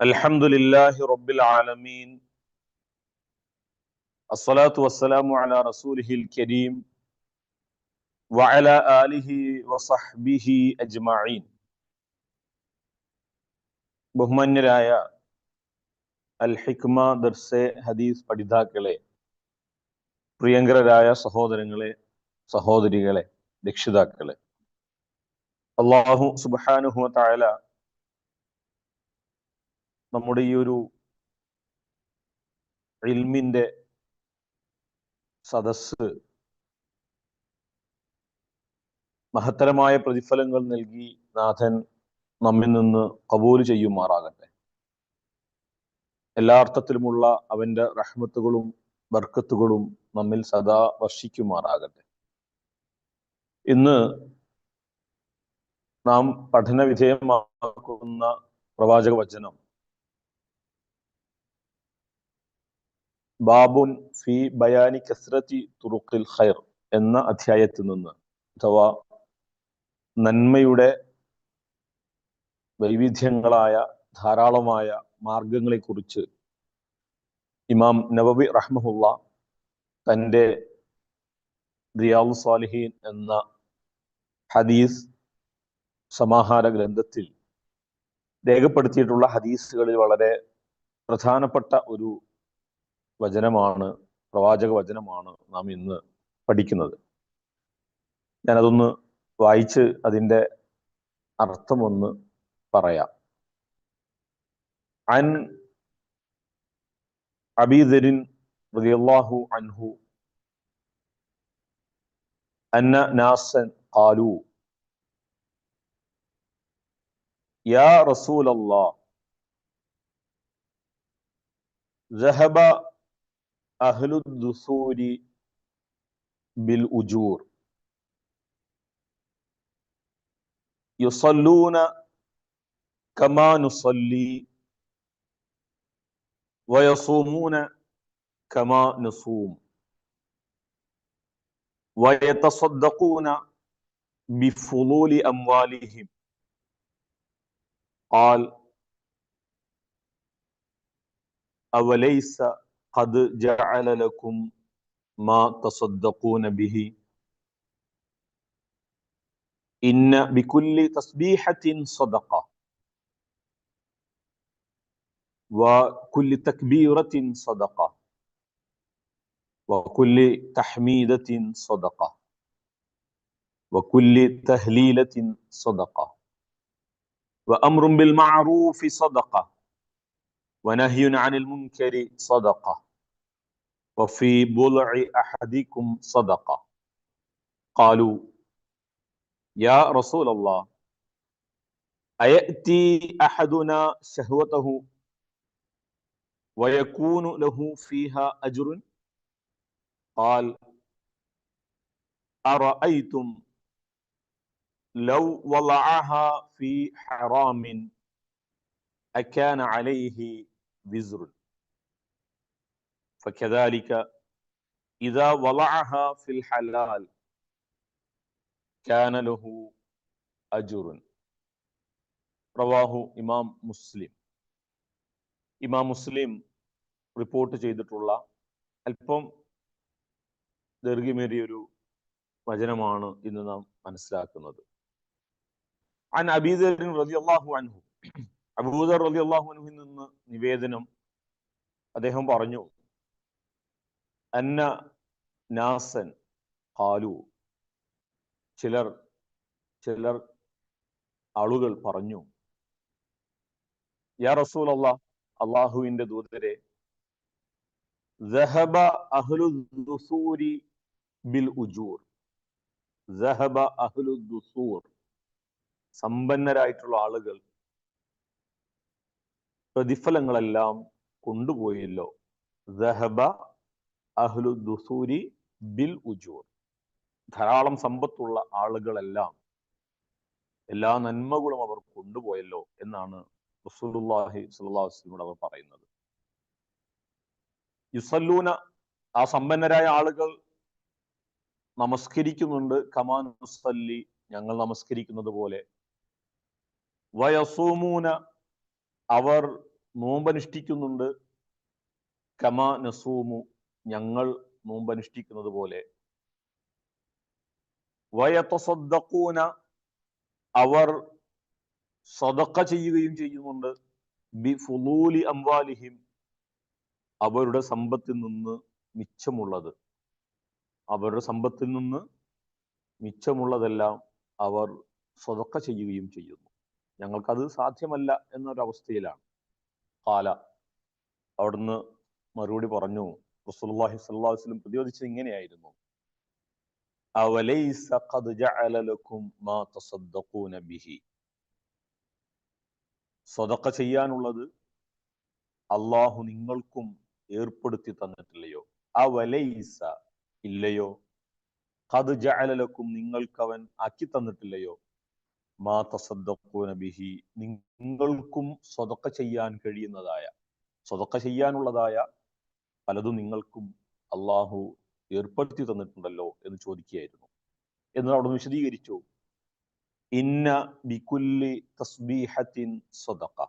الحمد لله رب العالمين الصلاة والسلام على رسوله الكريم وعلى آله وصحبه أجمعين ബഹുമാന്യരായ അൽ ഹിക്മ ദർസെ ഹദീസ് പഠിതാക്കളെ പ്രിയങ്കരരായ സഹോദരങ്ങളെ സഹോദരികളെ രക്ഷിതാക്കളെ അള്ളാഹു സുബാനുഹു തായാല നമ്മുടെ ഈ ഒരു ഇൽമിന്റെ സദസ് മഹത്തരമായ പ്രതിഫലങ്ങൾ നൽകി നാഥൻ നമ്മിൽ നിന്ന് കബൂൽ ചെയ്യുമാറാകട്ടെ. എല്ലാ അർത്ഥത്തിലുമുള്ള അവന്റെ റഹ്മത്തുകളും ബർക്കത്തുകളും നമ്മിൽ സദാ വർഷിക്കുമാറാകട്ടെ. ഇന്ന് നാം പഠന വിധേയമാക്കുന്ന പ്രവാചക വചനം ബാബുൻ ഫി ബയാനി കസ്രത്തി തുറുക്കിൽ ഖൈർ എന്ന അധ്യായത്തിൽ നിന്ന് അഥവാ നന്മയുടെ വൈവിധ്യങ്ങളായ ധാരാളമായ മാർഗങ്ങളെ കുറിച്ച് ഇമാം നവബി റഹ്മുള്ള തന്റെ റിയാവു സാലിഹീൻ എന്ന ഹദീസ് സമാഹാര ഗ്രന്ഥത്തിൽ രേഖപ്പെടുത്തിയിട്ടുള്ള ഹദീസുകളിൽ വളരെ പ്രധാനപ്പെട്ട ഒരു വചനമാണ് പ്രവാചക വചനമാണ് നാം ഇന്ന് പഠിക്കുന്നത് ഞാനതൊന്ന് വായിച്ച് അതിൻ്റെ അർത്ഥമൊന്ന് പറയാം അൻ അബീദരിൻ റളിയല്ലാഹു അൻഹു അന്ന നാസൻ ഖാലു യാ റസൂലല്ലാഹ് ذهب أهل الدثور بالأجور. يصلون كما نصلي ويصومون كما نصوم. ويتصدقون بفضول أموالهم. قال أوليس قد جعل لكم ما تصدقون به. إن بكل تسبيحة صدقة وكل تكبيرة صدقة وكل تحميدة صدقة وكل تهليلة صدقة وأمر بالمعروف صدقة ونهي عن المنكر صدقة. وفي بلع أحدكم صدقة. قالوا يا رسول الله أيأتي أحدنا شهوته ويكون له فيها أجر؟ قال أرأيتم لو وضعها في حرام أكان عليه وزر فكذلك إذا وضعها في الحلال كان له أجر റവാഹു ഇമാം മുസ്ലിം ഇമാം മുസ്ലിം റിപ്പോർട്ട് ചെയ്തിട്ടുള്ള അല്പം ദീർഘമേറിയൊരു വചനമാണ് ഇന്ന് നാം മനസ്സിലാക്കുന്നത് അൻ അബീദറിൻ റളിയല്ലാഹു അൻഹു അബൂദർ റളിയല്ലാഹു അൻഹുവിൽ നിന്ന് നിവേദനം അദ്ദേഹം പറഞ്ഞു അന്ന നാസൻ ഖാലു ചിലർ ചിലർ ആളുകൾ പറഞ്ഞു യാ റസൂൽ അള്ളാഹ് അള്ളാഹുവിന്റെ ദൂതരെ ذهب أهل الدثور بالأجور ذهب أهل الدثور സമ്പന്നരായിട്ടുള്ള ആളുകൾ പ്രതിഫലങ്ങളെല്ലാം കൊണ്ടുപോയല്ലോ. ദഹബ അഹ്ലു ദുസൂരി ബിൽ ഉജൂർ. ധാരാളം സമ്പത്തുള്ള ആളുകളെല്ലാം എല്ലാ നന്മകളും അവർ കൊണ്ടുപോയല്ലോ എന്നാണ് അലൈഹി വസല്ലം അവർ പറയുന്നത്. യുസല്ലൂന ആ സമ്പന്നരായ ആളുകൾ നമസ്കരിക്കുന്നുണ്ട്. കമാൻ ഞങ്ങൾ നമസ്കരിക്കുന്നത് പോലെ വയസൂമൂന അവർ നോമ്പനുഷ്ഠിക്കുന്നുണ്ട്. കമാ നസൂമു ഞങ്ങൾ നോമ്പനുഷ്ഠിക്കുന്നത് പോലെ. വയത്തസദ്ദക്കൂന അവർ സദക്ക ചെയ്യുകയും ചെയ്യുന്നുണ്ട്. ബി ഫുലൂലി അംവാലിഹിം അവരുടെ സമ്പത്തിൽ നിന്ന് മിച്ചമുള്ളത്. അവരുടെ സമ്പത്തിൽ നിന്ന് മിച്ചമുള്ളതെല്ലാം അവർ സ്വതക്ക ചെയ്യുകയും ചെയ്യുന്നു. ഞങ്ങൾക്കത് സാധ്യമല്ല എന്നൊരവസ്ഥയിലാണ്. കാല അവിടുന്ന് മറുപടി പറഞ്ഞു റസൂലുള്ളാഹി സ്വല്ലല്ലാഹു അലൈഹി വസല്ലം പ്രതിരോധിച്ചത് ഇങ്ങനെയായിരുന്നു. അവലൈസ ഖദ് ജഅല ലക്കും മാ തസദ്ദഖൂന ബിഹി. സ്വതക്ക ചെയ്യാനുള്ളത് അള്ളാഹു നിങ്ങൾക്കും ഏർപ്പെടുത്തി തന്നിട്ടില്ലയോ? അവലൈസ ഇല്ലയോ? ഖദ് ജഅല ലക്കും നിങ്ങൾക്കവൻ ആക്കി തന്നിട്ടില്ലയോ? മാ ബിഹി നിങ്ങൾക്കും സ്വതക്ക ചെയ്യാൻ കഴിയുന്നതായ സ്വതക്ക ചെയ്യാനുള്ളതായ പലതും നിങ്ങൾക്കും അള്ളാഹു ഏർപ്പെടുത്തി തന്നിട്ടുണ്ടല്ലോ എന്ന് ചോദിക്കുകയായിരുന്നു. എന്ന് അവിടെ വിശദീകരിച്ചു. ഇന്ന ബിക്കുല്ലി തസ്ബീഹത്തിൻ സ്വതക്ക.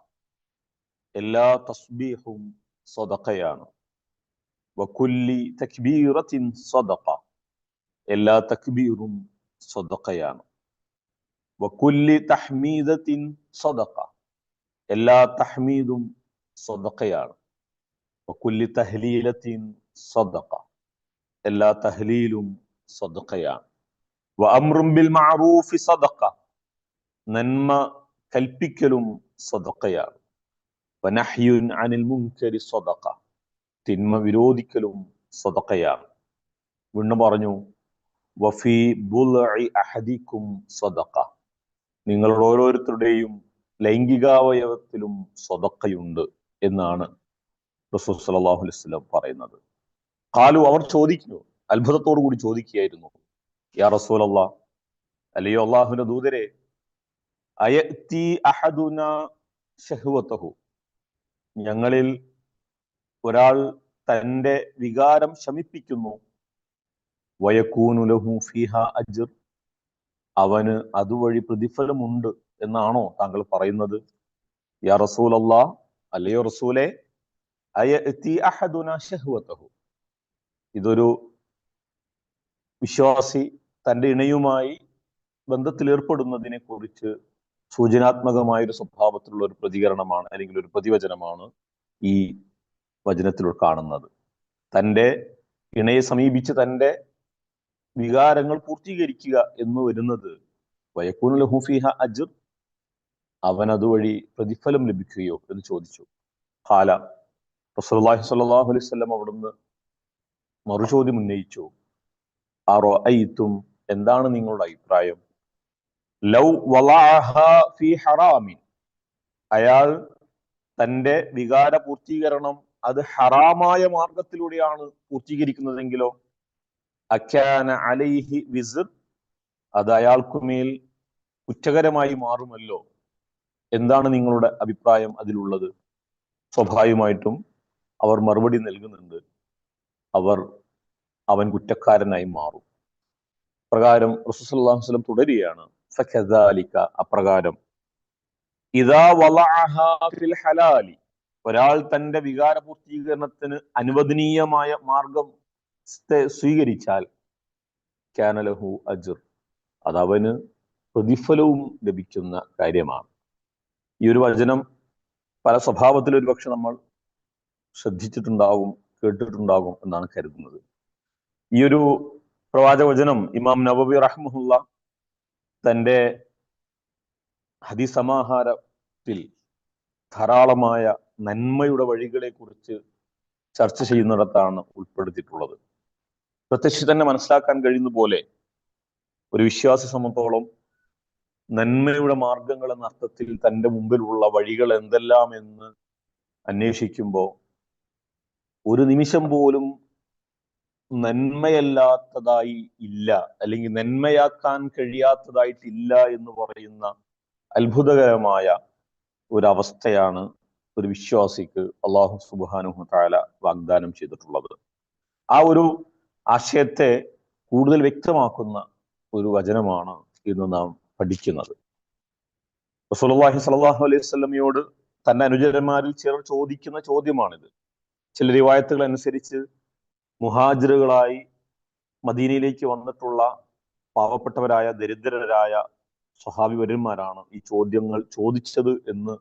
എല്ലാ തസ്ബീഹും സ്വതക്കയാണ്. വക്കുല്ലി തക്ബീറത്തിൻ സ്വതക്ക. എല്ലാ തക്ബീറും സ്വതക്കയാണ്. വക്കുല്ലി തഹ്മീദത്തിൻ സ്വതക്ക എല്ലാ തഹ്മീദും സ്വതക്കയാണ് വക്കുല്ലി തഹ്ലീലത്തിൻ സ്വതക്ക എല്ലാ തഹ്ലീലും സ്വതക്കയാണ് വ അമ്രും ബിൽ മഅറൂഫി സ്വതക്ക നന്മ കൽപ്പിക്കലും സ്വതക്കയാണ് വനഹ്യുൻ അനിൽ മുൻകരി സ്വതക്ക തിന്മ വിരോധിക്കലും സ്വതക്കയാണ് വീണ്ടും പറഞ്ഞു വഫി ബുൽഇ അഹദിക്കും സ്വതക്ക നിങ്ങളുടെ ഓരോരുത്തരുടെയും ലൈംഗികാവയവത്തിലും സ്വതക്കയുണ്ട് എന്നാണ് റസൂൽ സലാഹു അലൈഹി വസല്ലം പറയുന്നത്. കാലു അവർ ചോദിക്കുന്നു അത്ഭുതത്തോടു കൂടി ചോദിക്കുകയായിരുന്നു യാ റസൂൽ അള്ളാഹ് അല്ലയോ അള്ളാഹുവിന്റെ ദൂതരെ ഞങ്ങളിൽ ഒരാൾ തന്റെ വികാരം ശമിപ്പിക്കുന്നു വയക്കൂനുലഹു ഫിഹ അജ്ർ അവന് അതുവഴി പ്രതിഫലമുണ്ട് എന്നാണോ താങ്കൾ പറയുന്നത്? യാ റസൂൽ അല്ലാ അല്ലയോ റസൂലെ ഇതൊരു വിശ്വാസി തന്റെ ഇണയുമായി ബന്ധത്തിൽ ഏർപ്പെടുന്നതിനെ കുറിച്ച് സൂചനാത്മകമായ ഒരു സ്വഭാവത്തിലുള്ള ഒരു പ്രതികരണമാണ് അല്ലെങ്കിൽ ഒരു പ്രതിവചനമാണ് ഈ വചനത്തിൽ കാണുന്നത്. തന്റെ ഇണയെ സമീപിച്ച് തന്റെ വികാരങ്ങൾ പൂർത്തീകരിക്കുക എന്ന് വരുന്നത് വയക്കൂൻ അജർ. അവൻ അതുവഴി പ്രതിഫലം ലഭിക്കുകയോ എന്ന് ചോദിച്ചു. ഹാല റസൂലുള്ളാഹി സ്വല്ലല്ലാഹു അലൈഹി വസല്ലം അവിടുന്ന് മറുചോദ്യം ഉന്നയിച്ചു. അറോ ഐത്തും എന്താണ് നിങ്ങളുടെ അഭിപ്രായം? ലൗ ഫി ഹറാമിൻ. അയാൾ തന്റെ വികാര പൂർത്തീകരണം അത് ഹറാമായ മാർഗത്തിലൂടെയാണ് പൂർത്തീകരിക്കുന്നതെങ്കിലോ അക്കാന അലൈഹി വിസിർ അത് കുറ്റകരമായി മാറുമല്ലോ? എന്താണ് നിങ്ങളുടെ അഭിപ്രായം അതിലുള്ളത്? സ്വാഭാവികമായിട്ടും അവർ മറുപടി നൽകുന്നുണ്ട്. അവർ അവൻ കുറ്റക്കാരനായി മാറും. പ്രകാരം റസൂലുള്ളാഹി വസ്ലം തുടരുകയാണ് ഫകദാലിക അപ്രകാരം ഹലാലി ഒരാൾ തന്റെ വികാര പൂർത്തീകരണത്തിന് അനുവദനീയമായ മാർഗം സ്വീകരിച്ചാൽ കാനലഹു അജുർ. അതവന് പ്രതിഫലവും ലഭിക്കുന്ന കാര്യമാണ്. ഈ ഒരു വചനം പല സ്വഭാവത്തിൽ ഒരു പക്ഷെ നമ്മൾ ശ്രദ്ധിച്ചിട്ടുണ്ടാവും കേട്ടിട്ടുണ്ടാകും എന്നാണ് കരുതുന്നത്. ഈ ഒരു പ്രവാചകവചനം ഇമാം നബബി റഹ്മുല്ല തന്റെ ഹതിസമാഹാരത്തിൽ ധാരാളമായ നന്മയുടെ വഴികളെക്കുറിച്ച് ചർച്ച ചെയ്യുന്നിടത്താണ് ഉൾപ്പെടുത്തിയിട്ടുള്ളത്. പ്രത്യക്ഷ തന്നെ മനസ്സിലാക്കാൻ കഴിയുന്ന പോലെ ഒരു വിശ്വാസി സംബന്ധത്തോളം നന്മയുടെ മാർഗങ്ങൾ എന്ന അർത്ഥത്തിൽ തന്റെ മുമ്പിലുള്ള വഴികൾ എന്തെല്ലാം എന്ന് അന്വേഷിക്കുമ്പോൾ ഒരു നിമിഷം പോലും നന്മയല്ലാത്തതായി ഇല്ല അല്ലെങ്കിൽ നന്മയാക്കാൻ കഴിയാത്തതായിട്ടില്ല എന്ന് പറയുന്ന അത്ഭുതകരമായ ഒരവസ്ഥയാണ് ഒരു വിശ്വാസിക്ക് അള്ളാഹു സുബാനുഹു താല വാഗ്ദാനം ചെയ്തിട്ടുള്ളത്. ആ ഒരു ആശയത്തെ കൂടുതൽ വ്യക്തമാക്കുന്ന ഒരു വചനമാണ് ഇന്ന് നാം പഠിക്കുന്നത്. റസൂലുള്ളാഹി സ്വല്ലല്ലാഹു അലൈഹി വസല്ലമയോട് തന്റെ അനുചരന്മാരിൽ ചിലർ ചോദിക്കുന്ന ചോദ്യമാണിത്. ചില റിവായത്തുകൾ അനുസരിച്ച് മുഹാജിറുകളായി മദീനയിലേക്ക് വന്നിട്ടുള്ള പാവപ്പെട്ടവരായ ദരിദ്രരായ സ്വഹാബി വര്യന്മാരാണ് ഈ ചോദ്യങ്ങൾ ചോദിച്ചത് എന്ന്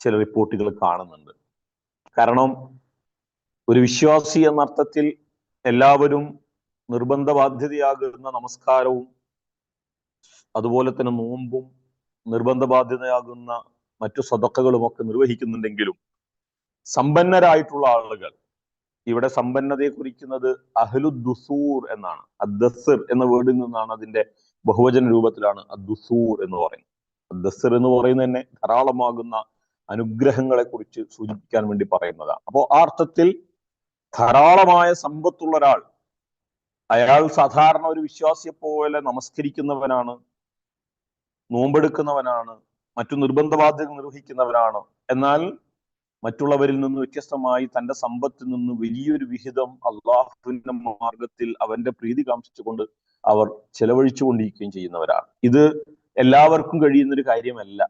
ചില റിപ്പോർട്ടുകൾ കാണുന്നുണ്ട്. കാരണം ഒരു വിശ്വാസി എന്ന അർത്ഥത്തിൽ എല്ലാവരും നിർബന്ധ ബാധ്യതയാകുന്ന നമസ്കാരവും അതുപോലെ തന്നെ നോമ്പും നിർബന്ധ ബാധ്യതയാകുന്ന മറ്റു സദക്കകളും ഒക്കെ നിർവഹിക്കുന്നുണ്ടെങ്കിലും സമ്പന്നരായിട്ടുള്ള ആളുകൾ ഇവിടെ സമ്പന്നതയെ കുറിക്കുന്നത് അഹ്ലുദ്ദുസൂർ എന്നാണ്. അദ്ദസർ എന്ന വേർഡിൽ നിന്നാണ് അതിന്റെ ബഹുവചന രൂപത്തിലാണ് അദ്ദുസൂർ എന്ന് പറയുന്നത്. അദ്ദസർ എന്ന് പറയുന്നത് തന്നെ ധാരാളമാകുന്ന അനുഗ്രഹങ്ങളെ കുറിച്ച് സൂചിപ്പിക്കാൻ വേണ്ടി പറയുന്നതാണ്. അപ്പോൾ ആ അർത്ഥത്തിൽ ധാരാളമായ സമ്പത്തുള്ള ഒരാൾ അയാൾ സാധാരണ ഒരു വിശ്വാസിയെ പോലെ നമസ്കരിക്കുന്നവനാണ് നോമ്പെടുക്കുന്നവനാണ് മറ്റു നിർബന്ധ ബാധ്യത നിർവഹിക്കുന്നവനാണ്. എന്നാൽ മറ്റുള്ളവരിൽ നിന്ന് വ്യത്യസ്തമായി തന്റെ സമ്പത്തിൽ നിന്ന് വലിയൊരു വിഹിതം അള്ളാഹുവിന്റെ മാർഗത്തിൽ അവന്റെ പ്രീതി കാംക്ഷിച്ചുകൊണ്ട് അവർ ചെലവഴിച്ചു കൊണ്ടിരിക്കുകയും ചെയ്യുന്നവരാണ്. ഇത് എല്ലാവർക്കും കഴിയുന്ന ഒരു കാര്യമല്ല.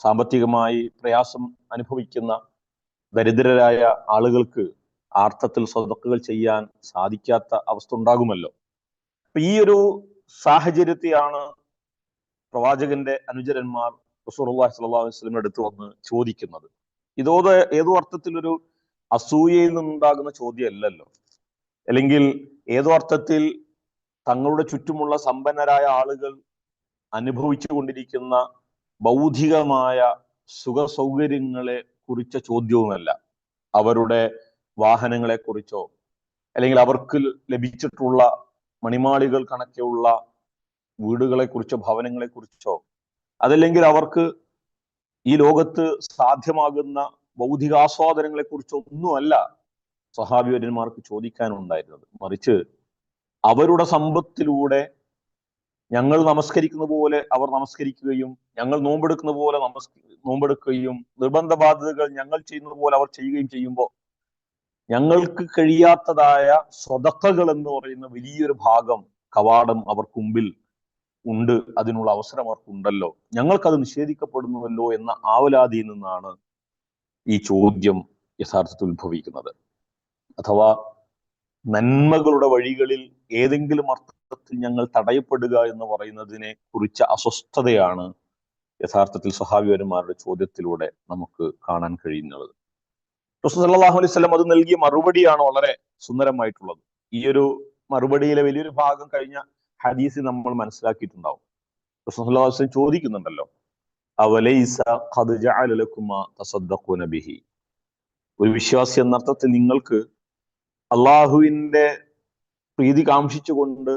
സാമ്പത്തികമായി പ്രയാസം അനുഭവിക്കുന്ന ദരിദ്രരായ ആളുകൾക്ക് ആർത്ഥത്തിൽ സ്വതക്കുകൾ ചെയ്യാൻ സാധിക്കാത്ത അവസ്ഥ ഉണ്ടാകുമല്ലോ. അപ്പൊ ഈ ഒരു സാഹചര്യത്തെയാണ് പ്രവാചകന്റെ അനുചരന്മാർ റസൂർല്ലാഹി സ്വല്ലല്ലാഹു അലൈഹി വസല്ലം അടുത്ത് വന്ന് ചോദിക്കുന്നത്. ഇതോത് ഏതോ അർത്ഥത്തിലൊരു അസൂയയിൽ നിന്നുണ്ടാകുന്ന ചോദ്യമല്ലല്ലോ. അല്ലെങ്കിൽ ഏതോ അർത്ഥത്തിൽ തങ്ങളുടെ ചുറ്റുമുള്ള സമ്പന്നരായ ആളുകൾ അനുഭവിച്ചു കൊണ്ടിരിക്കുന്ന ബൗദ്ധികമായ സുഖ സൗകര്യങ്ങളെ കുറിച്ച ചോദ്യവുമല്ല അവരുടെ വാഹനങ്ങളെ കുറിച്ചോ അല്ലെങ്കിൽ അവർക്ക് ലഭിച്ചിട്ടുള്ള മണിമാളികൾ കണക്കെയുള്ള വീടുകളെ കുറിച്ചോ ഭവനങ്ങളെ കുറിച്ചോ അതല്ലെങ്കിൽ അവർക്ക് ഈ ലോകത്ത് സാധ്യമാകുന്ന ഭൗതികാസ്വാദനങ്ങളെ കുറിച്ചോ ഒന്നുമല്ല സഹാബിവര്യന്മാർക്ക് ചോദിക്കാനുണ്ടായിരുന്നത്. മറിച്ച് അവരുടെ സമ്പത്തിലൂടെ ഞങ്ങൾ നമസ്കരിക്കുന്ന പോലെ അവർ നമസ്കരിക്കുകയും ഞങ്ങൾ നോമ്പെടുക്കുന്ന പോലെ നമസ് നോമ്പെടുക്കുകയും നിർബന്ധ ബാധ്യതകൾ ഞങ്ങൾ ചെയ്യുന്നത് പോലെ അവർ ചെയ്യുകയും ചെയ്യുമ്പോൾ ഞങ്ങൾക്ക് കഴിയാത്തതായ സ്വതക്കകൾ എന്ന് പറയുന്ന വലിയൊരു ഭാഗം കവാടം അവർക്ക് മുമ്പിൽ ഉണ്ട്. അതിനുള്ള അവസരം അവർക്കുണ്ടല്ലോ ഞങ്ങൾക്കത് നിഷേധിക്കപ്പെടുന്നുവല്ലോ എന്ന ആവലാതിയിൽ നിന്നാണ് ഈ ചോദ്യം യഥാർത്ഥത്തിൽ ഉത്ഭവിക്കുന്നത്. അഥവാ നന്മകളുടെ വഴികളിൽ ഏതെങ്കിലും അർത്ഥത്തിൽ ഞങ്ങൾ തടയപ്പെടുക എന്ന് പറയുന്നതിനെ കുറിച്ച അസ്വസ്ഥതയാണ് യഥാർത്ഥത്തിൽ സ്വഹാബിവരന്മാരുടെ ചോദ്യത്തിലൂടെ നമുക്ക് കാണാൻ കഴിയുന്നത്. റസൂൽ സല്ലല്ലാഹു അലൈഹി വസല്ലം അത് നൽകിയ മറുപടിയാണ് വളരെ സുന്ദരമായിട്ടുള്ളത്. ഈ ഒരു മറുപടിയിലെ വലിയൊരു ഭാഗം കഴിഞ്ഞ ഹദീസ് നമ്മൾ മനസ്സിലാക്കിയിട്ടുണ്ടാവും. റസൂൽ സല്ലല്ലാഹു അലൈഹി വസല്ലം ചോദിക്കുന്നുണ്ടല്ലോ ബിഹി? ഒരു വിശ്വാസി എന്ന അർത്ഥത്തിൽ നിങ്ങൾക്ക് അള്ളാഹുവിന്റെ പ്രീതി കാംക്ഷിച്ചുകൊണ്ട്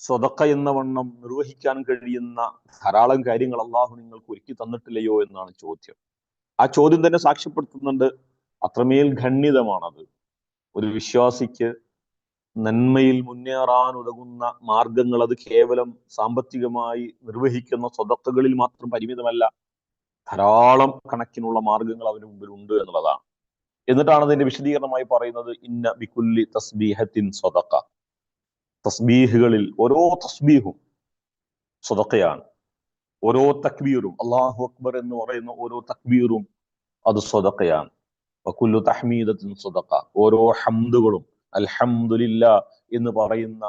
സ്വതക്ക എന്ന വണ്ണം നിർവഹിക്കാൻ കഴിയുന്ന ധാരാളം കാര്യങ്ങൾ അള്ളാഹു നിങ്ങൾക്ക് ഒരുക്കി തന്നിട്ടില്ലയോ എന്നാണ് ചോദ്യം. ആ ചോദ്യം തന്നെ സാക്ഷ്യപ്പെടുത്തുന്നുണ്ട് അത്രമേൽ ഖണ്ഡിതമാണത്. ഒരു വിശ്വാസിക്ക് നന്മയിൽ മുന്നേറാൻ ഉതകുന്ന മാർഗങ്ങൾ അത് കേവലം സാമ്പത്തികമായി നിർവഹിക്കുന്ന സ്വതത്തുകളിൽ മാത്രം പരിമിതമല്ല ധാരാളം കണക്കിനുള്ള മാർഗങ്ങൾ അവന് മുമ്പിൽ ഉണ്ട് എന്നുള്ളതാണ്. എന്നിട്ടാണ് അതിന്റെ വിശദീകരണമായി പറയുന്നത് ഇന്ന ബിക്കുല്ലി തസ്ബീഹത്തിൻ സ്വതക്ക. തസ്ബീഹുകളിൽ ഓരോ തസ്ബീഹും സ്വതക്കയാണ്. ഓരോ തക്ബീറും അള്ളാഹു അക്ബർ എന്ന് പറയുന്ന ഓരോ തക്ബീറും അത് സ്വതക്കയാണ്. വക്കുല്ലു തഹ്മീദത്തിൻ സ്വതക്ക ഓരോ ഹംദുകളും അൽഹംദുലില്ല എന്ന് പറയുന്ന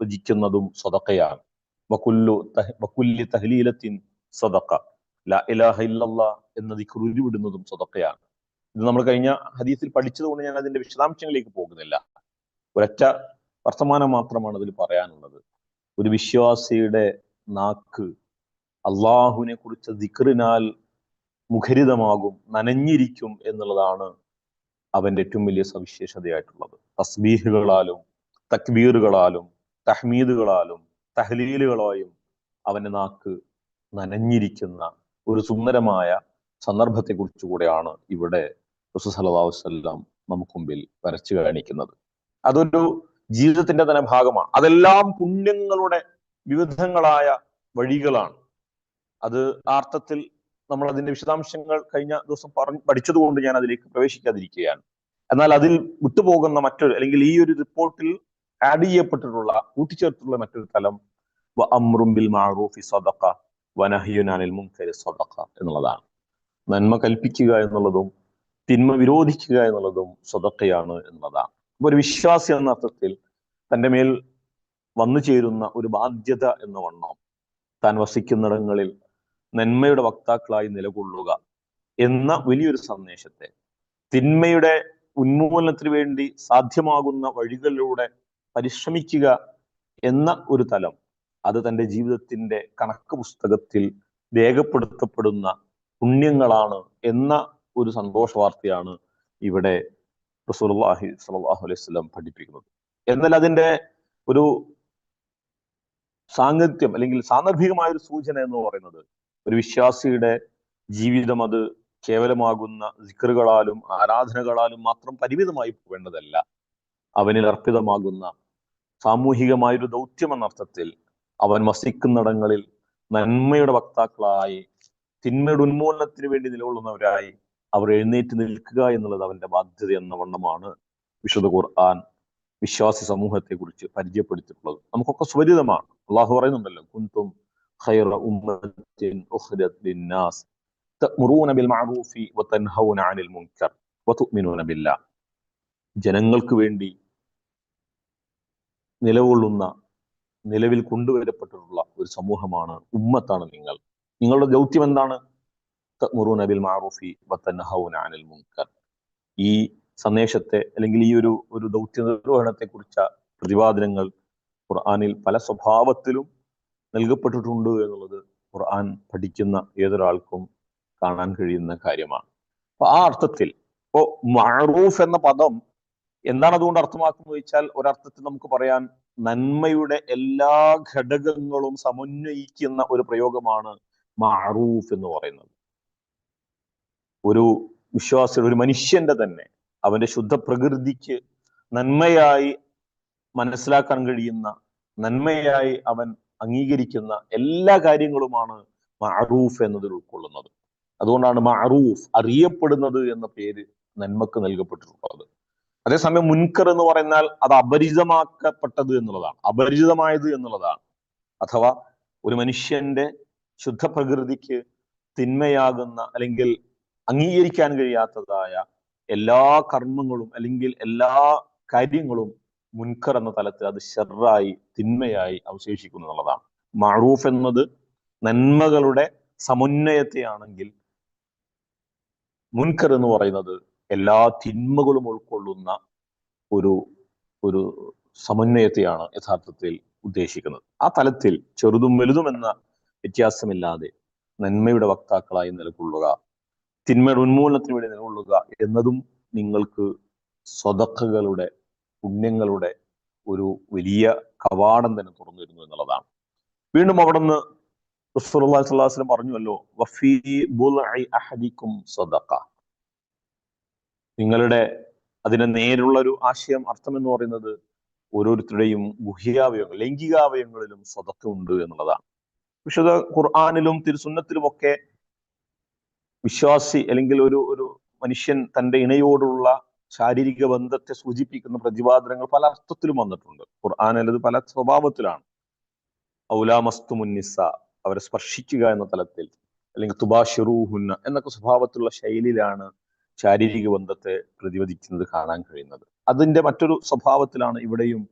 പ്രതിക്കുന്നതും സ്വതക്കയാണ് വക്കുല്ലു വക്കുല്ലി തഹ്ലീലത്തിൻ സ്വതക്ക ലാ ഇലാഹ സ്വതക്കയാണ് ഇത് നമ്മൾ കഴിഞ്ഞ ഹദീസിൽ പഠിച്ചതുകൊണ്ട് ഞാൻ അതിന്റെ വിശദാംശങ്ങളിലേക്ക് പോകുന്നില്ല. ഒരൊറ്റ വർത്തമാനം മാത്രമാണ് അതിൽ പറയാനുള്ളത്. ഒരു വിശ്വാസിയുടെ നാക്ക് അള്ളാഹുവിനെ കുറിച്ച ദിക്റിനാൽ മുഖരിതമാകും നനഞ്ഞിരിക്കും എന്നുള്ളതാണ് അവന്റെ ഏറ്റവും വലിയ സവിശേഷതയായിട്ടുള്ളത്. തസ്ബീഹുകളാലും തക്ബീറുകളാലും തഹ്മീദുകളാലും തഹ്ലീലുകളായും അവന്റെ നാക്ക് നനഞ്ഞിരിക്കുന്ന ഒരു സുന്ദരമായ സന്ദർഭത്തെ കുറിച്ച് കൂടെയാണ് ഇവിടെ സല്ലല്ലാഹു അലൈഹി വസല്ലം നമുക്ക് മുമ്പിൽ വരച്ചു കാണിക്കുന്നത്. അതൊരു ജീവിതത്തിന്റെ തന്നെ ഭാഗമാണ്. അതെല്ലാം പുണ്യങ്ങളുടെ വിവിധങ്ങളായ വഴികളാണ്. അത് ആ അർത്ഥത്തിൽ നമ്മൾ അതിന്റെ വിശദാംശങ്ങൾ കഴിഞ്ഞ ദിവസം പറഞ്ഞു പഠിച്ചതുകൊണ്ട് ഞാൻ അതിലേക്ക് പ്രവേശിക്കാതിരിക്കുകയാണ്. എന്നാൽ അതിൽ വിട്ടുപോകുന്ന മറ്റൊരു അല്ലെങ്കിൽ ഈ ഒരു റിപ്പോർട്ടിൽ ആഡ് ചെയ്യപ്പെട്ടിട്ടുള്ള കൂട്ടിച്ചേർത്തിട്ടുള്ള മറ്റൊരു തലം അമ്രുംബിൽ മാറൂഫി സദക്ക വനഹിയുനാനിൽ മുൻകരി സദക്ക എന്നുള്ളതാണ്. നന്മ കൽപ്പിക്കുക എന്നുള്ളതും തിന്മ വിരോധിക്കുക എന്നുള്ളതും സ്വതക്കയാണ് എന്നുള്ളതാണ്. ഒരു വിശ്വാസി എന്ന അർത്ഥത്തിൽ തന്റെ മേൽ വന്നു ചേരുന്ന ഒരു ബാധ്യത എന്ന വണ്ണം താൻ വസിക്കുന്നിടങ്ങളിൽ നന്മയുടെ വക്താക്കളായി നിലകൊള്ളുക എന്ന വലിയൊരു സന്ദേശത്തെ. തിന്മയുടെ ഉന്മൂലനത്തിന് വേണ്ടി സാധ്യമാകുന്ന വഴികളിലൂടെ പരിശ്രമിക്കുക എന്ന ഒരു തലം അത് തന്റെ ജീവിതത്തിന്റെ കണക്ക് പുസ്തകത്തിൽ രേഖപ്പെടുത്തപ്പെടുന്ന പുണ്യങ്ങളാണ് എന്ന ഒരു സന്തോഷ വാർത്തയാണ് ഇവിടെ റസൂലുള്ളാഹി സ്വല്ലല്ലാഹു അലൈഹി വസല്ലം പഠിപ്പിക്കുന്നത്. എന്നാൽ അതിന്റെ ഒരു സാങ്കത്യം അല്ലെങ്കിൽ സാന്ദർഭികമായ ഒരു സൂചന എന്ന് പറയുന്നത് ഒരു വിശ്വാസിയുടെ ജീവിതം അത് കേവലമാകുന്ന സിക്കറുകളാലും ആരാധനകളാലും മാത്രം പരിമിതമായി പോകേണ്ടതല്ല. അവനിൽ അർപ്പിതമാകുന്ന സാമൂഹികമായൊരു ദൗത്യം എന്ന അർത്ഥത്തിൽ അവൻ വസിക്കുന്നിടങ്ങളിൽ നന്മയുടെ വക്താക്കളായി തിന്മയുടെ ഉന്മൂലനത്തിന് വേണ്ടി നിലകൊള്ളുന്നവരായി അവർ എഴുന്നേറ്റ് നിൽക്കുക എന്നുള്ളത് അവന്റെ ബാധ്യത എന്ന വണ്ണമാണ് വിശുദ്ധ ഖുർആൻ വിശ്വാസി സമൂഹത്തെ കുറിച്ച് പരിചയപ്പെടുത്തിയിട്ടുള്ളത്. നമുക്കൊക്കെ സുപരിതമാണ് അള്ളാഹു പറയുന്നുണ്ടല്ലോ കുന്തും ഖൈറ ഉമ്മത്തിൻ أخرجت للناس تأمرون ബിൽ മഅറൂഫി عن അനിൽ മുൻകർ بالله. ജനങ്ങൾക്ക് വേണ്ടി നിലകൊള്ളുന്ന നിലവിൽ കൊണ്ടുവരപ്പെട്ടിട്ടുള്ള ഒരു സമൂഹമാണ് ഉമ്മത്താണ് നിങ്ങൾ. നിങ്ങളുടെ ദൗത്യം എന്താണ്? തഅ്മുറൂന ബിൽ മഅറൂഫി വതൻഹൗന അനിൽ മുൻകർ. ഈ സന്ദേശത്തെ അല്ലെങ്കിൽ ഈ ഒരു ഒരു ദൗത്യ നിർവഹണത്തെ കുറിച്ച പ്രതിപാദനങ്ങൾ ഖുർആനിൽ പല സ്വഭാവത്തിലും നൽകപ്പെട്ടിട്ടുണ്ട് എന്നുള്ളത് ഖുർആൻ പഠിക്കുന്ന ഏതൊരാൾക്കും കാണാൻ കഴിയുന്ന കാര്യമാണ്. അപ്പൊ ആ അർത്ഥത്തിൽ ഇപ്പോ മഅറൂഫ് എന്ന പദം എന്താണ് അതുകൊണ്ട് അർത്ഥമാക്കുന്നത് വെച്ചാൽ ഒരർത്ഥത്തിൽ നമുക്ക് പറയാൻ നന്മയുടെ എല്ലാ ഘടകങ്ങളും സമന്വയിക്കുന്ന ഒരു പ്രയോഗമാണ് മാറൂഫ് എന്ന് പറയുന്നത്. ഒരു വിശ്വാസ ഒരു മനുഷ്യന്റെ തന്നെ അവന്റെ ശുദ്ധ പ്രകൃതിക്ക് നന്മയായി മനസ്സിലാക്കാൻ കഴിയുന്ന നന്മയായി അവൻ അംഗീകരിക്കുന്ന എല്ലാ കാര്യങ്ങളുമാണ് മഅറൂഫ് എന്നതിൽ ഉൾക്കൊള്ളുന്നത്. അതുകൊണ്ടാണ് മഅറൂഫ് അറിയപ്പെടുന്നത് എന്ന പേര് നന്മക്ക് നൽകപ്പെട്ടിട്ടുള്ളത്. അതേസമയം മുൻകർ എന്ന് പറഞ്ഞാൽ അത് അപരിചിതമാക്കപ്പെട്ടത് എന്നുള്ളതാണ്. അപരിചിതമായത് എന്നുള്ളതാണ്. അഥവാ ഒരു മനുഷ്യന്റെ ശുദ്ധ പ്രകൃതിക്ക് തിന്മയാകുന്ന അല്ലെങ്കിൽ അംഗീകരിക്കാൻ കഴിയാത്തതായ എല്ലാ കർമ്മങ്ങളും അല്ലെങ്കിൽ എല്ലാ കാര്യങ്ങളും മുൻകർ എന്ന തലത്തിൽ അത് ഷെറായി തിന്മയായി അവശേഷിക്കുന്നു എന്നുള്ളതാണ്. മറൂഫ് എന്നത് നന്മകളുടെ സമുന്നയത്തെയാണെങ്കിൽ മുൻകർ എന്ന് പറയുന്നത് എല്ലാ തിന്മകളും ഉൾക്കൊള്ളുന്ന ഒരു ഒരു സമന്വയത്തെയാണ് യഥാർത്ഥത്തിൽ ഉദ്ദേശിക്കുന്നത്. ആ തലത്തിൽ ചെറുതും വലുതും എന്ന വ്യത്യാസമില്ലാതെ നന്മയുടെ വക്താക്കളായി നിലകൊള്ളുക തിന്മയുടെ ഉന്മൂലനത്തിന് വേണ്ടി നിലകൊള്ളുക എന്നതും നിങ്ങൾക്ക് സ്വതക്കകളുടെ പുണ്യങ്ങളുടെ ഒരു വലിയ കവാടം തന്നെ തുറന്നു വരുന്നു എന്നുള്ളതാണ്. വീണ്ടും അവിടുന്ന് റസൂലുള്ളാഹി സ്വല്ലല്ലാഹു അലൈഹി പറഞ്ഞുവല്ലോ വഫീ സദഖ. നിങ്ങളുടെ അതിന് നേരുള്ള ഒരു ആശയം അർത്ഥം എന്ന് പറയുന്നത് ഓരോരുത്തരുടെയും ഗുഹ്യാവയവങ്ങൾ ലൈംഗികാവയവങ്ങളിലും സ്വതക്ക ഉണ്ട് എന്നുള്ളതാണ്. വിശുദ്ധ ഖുർആാനിലും തിരുസുന്നത്തിലും ഒക്കെ വിശ്വാസി അല്ലെങ്കിൽ ഒരു ഒരു മനുഷ്യൻ തന്റെ ഇണയോടുള്ള ശാരീരിക ബന്ധത്തെ സൂചിപ്പിക്കുന്ന പ്രതിപാദനങ്ങൾ പല അർത്ഥത്തിലും വന്നിട്ടുണ്ട്. ഖുർആാനിൽ അത് പല സ്വഭാവത്തിലാണ്. ഔലാമസ്തു മുന്നിസ അവരെ സ്പർശിക്കുക എന്ന തലത്തിൽ അല്ലെങ്കിൽ തുബാഷിറൂഹുന്ന എന്നൊക്കെ സ്വഭാവത്തിലുള്ള ശൈലിയിലാണ് ശാരീരിക ബന്ധത്തെ പ്രതിപദിക്കുന്നത് കാണാൻ കഴിയുന്നത്. അതിന്റെ മറ്റൊരു സ്വഭാവത്തിലാണ് ഇവിടെയും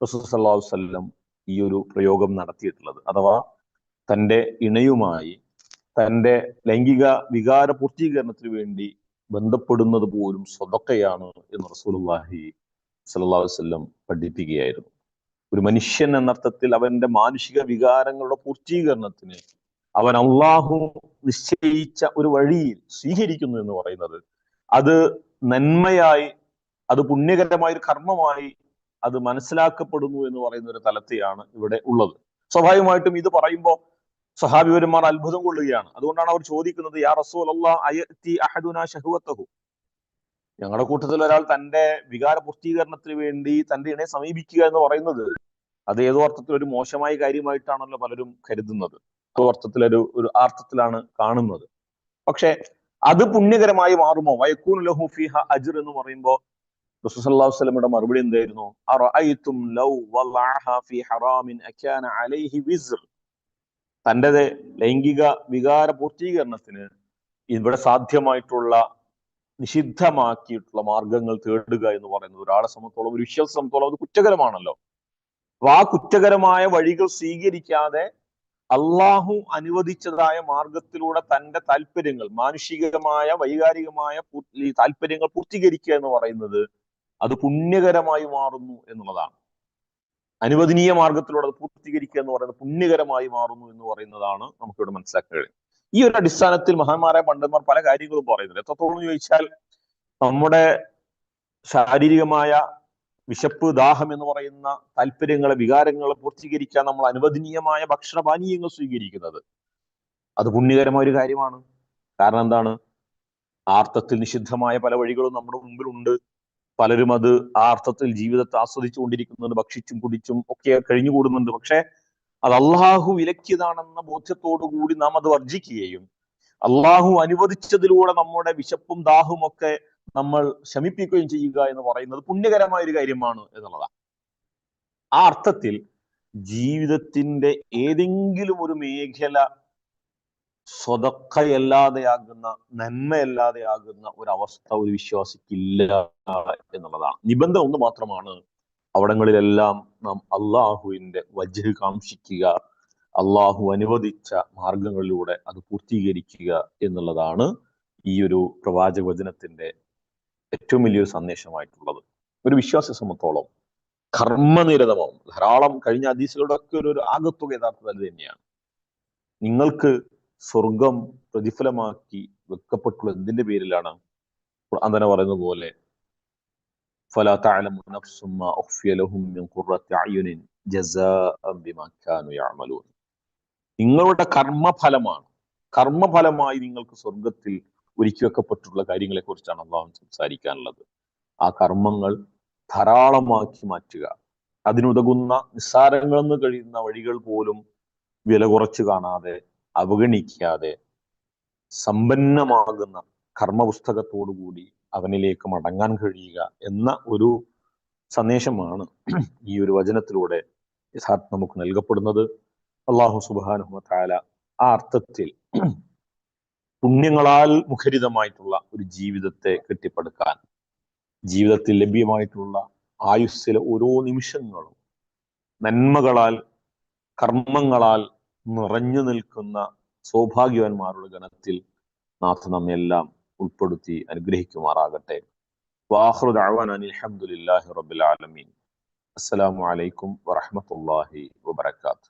റസൂൽ അലൈഹി വസല്ലം ഈ ഒരു പ്രയോഗം നടത്തിയിട്ടുള്ളത്. അഥവാ തന്റെ ഇണയുമായി തന്റെ ലൈംഗിക വികാര പൂർത്തീകരണത്തിന് വേണ്ടി ബന്ധപ്പെടുന്നത് പോലും സ്വതക്കയാണ് എന്ന് റസൂലുള്ളാഹി സല്ലല്ലാഹു അലൈഹി വസല്ലം പഠിപ്പിക്കുകയായിരുന്നു. ഒരു മനുഷ്യൻ എന്നർത്ഥത്തിൽ അവന്റെ മാനുഷിക വികാരങ്ങളുടെ പൂർത്തീകരണത്തിന് അവൻ അള്ളാഹു നിശ്ചയിച്ച ഒരു വഴിയിൽ സ്വീകരിക്കുന്നു എന്ന് പറയുന്നത് അത് നന്മയായി അത് പുണ്യകരമായ ഒരു കർമ്മമായി അത് മനസ്സിലാക്കപ്പെടുന്നു എന്ന് പറയുന്ന ഒരു തലത്തെയാണ് ഇവിടെ ഉള്ളത്. സ്വാഭാവികമായിട്ടും ഇത് പറയുമ്പോൾ സഹാബിവരന്മാർ അത്ഭുതം കൊള്ളുകയാണ്. അതുകൊണ്ടാണ് അവർ ചോദിക്കുന്നത് യാ ഞങ്ങളുടെ കൂട്ടത്തിൽ ഒരാൾ തന്റെ വികാര പൂർത്തീകരണത്തിന് വേണ്ടി തന്റെ ഇണയെ സമീപിക്കുക എന്ന് പറയുന്നത് അത് ഏതോ അർത്ഥത്തിൽ ഒരു മോശമായ കാര്യമായിട്ടാണല്ലോ പലരും കരുതുന്നത്. ഏതോ അർത്ഥത്തിൽ ഒരു ഒരു അർത്ഥത്തിലാണ് കാണുന്നത്. പക്ഷെ അത് പുണ്യകരമായി മാറുമോ? വയക്കൂൻ ലഹു ഫിഹ അജ്ർ എന്ന് പറയുമ്പോൾ റസൂസല്ലാഹു മറുപടി എന്തായിരുന്നു? തന്റെ ലൈംഗിക വികാര പൂർത്തീകരണത്തിന് ഇവിടെ സാധ്യമായിട്ടുള്ള നിഷിദ്ധമാക്കിയിട്ടുള്ള മാർഗങ്ങൾ തേടുക എന്ന് പറയുന്നത് ഒരാളെ സംബന്ധിച്ചോളം ഒരു വിശ്വാസം സംബന്ധിച്ചോളം അത് കുറ്റകരമാണല്ലോ. അപ്പൊ ആ കുറ്റകരമായ വഴികൾ സ്വീകരിക്കാതെ അള്ളാഹു അനുവദിച്ചതായ മാർഗത്തിലൂടെ തന്റെ താല്പര്യങ്ങൾ മാനുഷികമായ വൈകാരികമായ താല്പര്യങ്ങൾ പൂർത്തീകരിക്കുക എന്ന് പറയുന്നത് അത് പുണ്യകരമായി മാറുന്നു എന്നുള്ളതാണ്. അനുവദനീയ മാർഗത്തിലൂടെ അത് പൂർത്തീകരിക്കുക എന്ന് പറയുന്നത് പുണ്യകരമായി മാറുന്നു എന്ന് പറയുന്നതാണ് നമുക്കിവിടെ മനസ്സിലാക്കാൻ കഴിയും ഈ ഒരു അടിസ്ഥാനത്തിൽ മഹാന്മാരായ പണ്ഡന്മാർ പല കാര്യങ്ങളും പറയുന്നുണ്ട്. എത്രത്തോളം ചോദിച്ചാൽ നമ്മുടെ ശാരീരികമായ വിശപ്പ് ദാഹം എന്ന് പറയുന്ന താല്പര്യങ്ങളെ വികാരങ്ങളെ പൂർത്തീകരിക്കാൻ നമ്മൾ അനുവദനീയമായ ഭക്ഷണപാനീയങ്ങൾ സ്വീകരിക്കുന്നത്. അത് പുണ്യകരമായ ഒരു കാര്യമാണ്. കാരണം എന്താണ്? ആർത്തത്തിൽ നിഷിദ്ധമായ പല വഴികളും നമ്മുടെ മുമ്പിലുണ്ട്. പലരും അത് ആ അർത്ഥത്തിൽ ജീവിതത്തെ ആസ്വദിച്ചുകൊണ്ടിരിക്കുന്നുണ്ട് ഭക്ഷിച്ചും കുടിച്ചും ഒക്കെ കഴിഞ്ഞുകൂടുന്നുണ്ട്. പക്ഷേ അത് അള്ളാഹു വിലക്കിയതാണെന്ന ബോധ്യത്തോടു കൂടി നാം അത് വർജിക്കുകയും അള്ളാഹു അനുവദിച്ചതിലൂടെ നമ്മുടെ വിശപ്പും ദാഹും ഒക്കെ നമ്മൾ ശമിപ്പിക്കുകയും ചെയ്യുക എന്ന് പറയുന്നത് പുണ്യകരമായ ഒരു കാര്യമാണ് എന്നുള്ളതാണ്. ആ അർത്ഥത്തിൽ ജീവിതത്തിന്റെ ഏതെങ്കിലും ഒരു മേഖല സ്വതക്കയല്ലാതെയാകുന്ന നന്മയല്ലാതെയാകുന്ന ഒരവസ്ഥ ഒരു വിശ്വാസിക്കില്ല എന്നുള്ളതാണ്. നിബന്ധന ഒന്ന് മാത്രമാണ് അവിടങ്ങളിലെല്ലാം നാം അള്ളാഹുവിന്റെ വജ്ര കാംക്ഷിക്കുക അള്ളാഹു അനുവദിച്ച മാർഗങ്ങളിലൂടെ അത് പൂർത്തീകരിക്കുക എന്നുള്ളതാണ് ഈ ഒരു പ്രവാചക വചനത്തിന്റെ ഏറ്റവും വലിയൊരു സന്ദേശമായിട്ടുള്ളത്. ഒരു വിശ്വാസ സംബന്ധത്തോളം കർമ്മനിരതമാവും. ധാരാളം കഴിഞ്ഞ അതീസുകളുടെ ഒക്കെ ഒരു ആകത്തുക യഥാർത്ഥത്തിൽ തന്നെയാണ്. നിങ്ങൾക്ക് സ്വർഗം പ്രതിഫലമാക്കി വെക്കപ്പെട്ടുള്ള എന്തിന്റെ പേരിലാണ് ഖുർആൻ തന്നെ പറയുന്ന പോലെ فلا تعلم نفس ما أخفي لهم من قرة أعين جزاء بما كانوا يعملون നിങ്ങളുടെ കർമ്മഫലമാണ് കർമ്മഫലമായി നിങ്ങൾക്ക് സ്വർഗത്തിൽ ഒരുക്കി വെക്കപ്പെട്ടുള്ള കാര്യങ്ങളെ കുറിച്ചാണ് അള്ളാഹു സംസാരിക്കാനുള്ളത് ആ കർമ്മങ്ങൾ ധാരാളമാക്കി മാറ്റുക അതിനുതകുന്ന നിസ്സാരങ്ങളെന്ന് കഴിയുന്ന വഴികൾ പോലും വില കുറച്ച് കാണാതെ അവഗണിക്കാതെ സമ്പന്നമാകുന്ന കർമ്മപുസ്തകത്തോടുകൂടി അവനിലേക്ക് മടങ്ങാൻ കഴിയുക എന്ന ഒരു സന്ദേശമാണ് ഈ ഒരു വചനത്തിലൂടെ യഥാർത്ഥം നമുക്ക് നൽകപ്പെടുന്നത്. അള്ളാഹു സുബാനുഹ ആ അർത്ഥത്തിൽ പുണ്യങ്ങളാൽ മുഖരിതമായിട്ടുള്ള ഒരു ജീവിതത്തെ കെട്ടിപ്പടുക്കാൻ ജീവിതത്തിൽ ലഭ്യമായിട്ടുള്ള ആയുസ്സിലെ ഓരോ നിമിഷങ്ങളും നന്മകളാൽ കർമ്മങ്ങളാൽ നിറഞ്ഞു നിൽക്കുന്ന സൗഭാഗ്യവാന്മാരുടെ ഗണത്തിൽ നാഥ നമ്മെല്ലാം ഉൾപ്പെടുത്തി അനുഗ്രഹിക്കുമാറാകട്ടെ. വാഹൃദ് അവാൻ അലഹമുല്ലാഹി റബുൽ ആലമീൻ. അസ്സലാമു അലൈക്കും വറഹമത്തല്ലാഹി വബർക്കാത്തു